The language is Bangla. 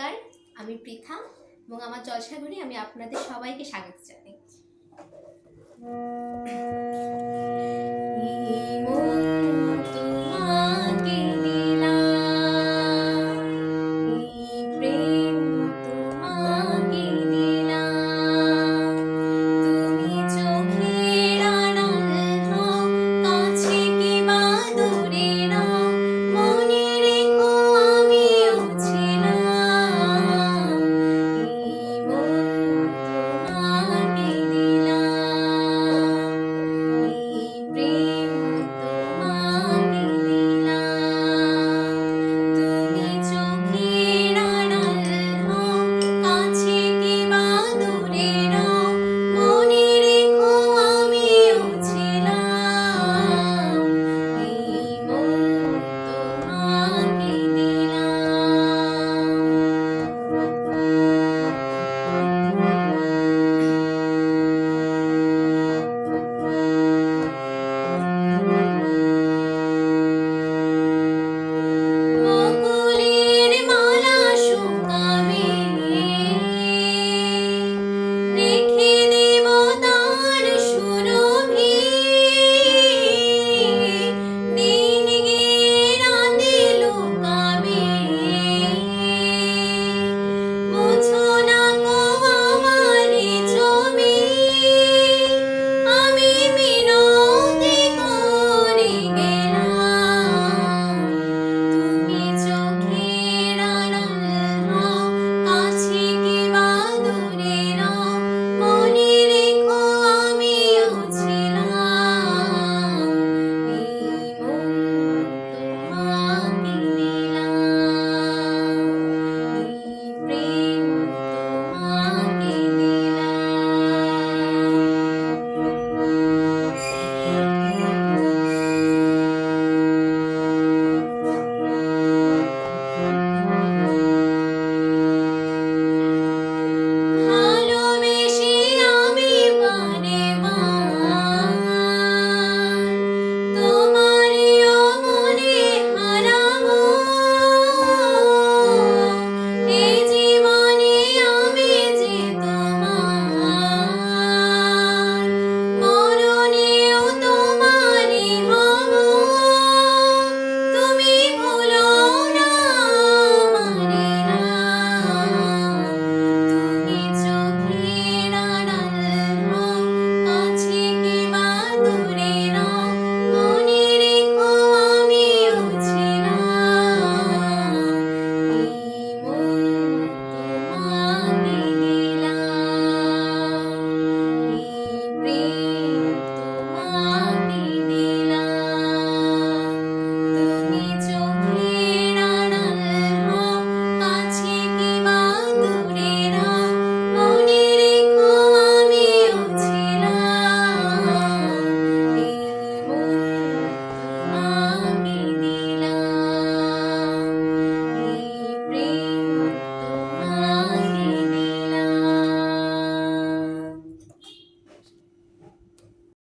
নমস্কার আমি পৃথা এবং আমার জলসাগরে আমি আপনাদের সবাইকে স্বাগত জানাই।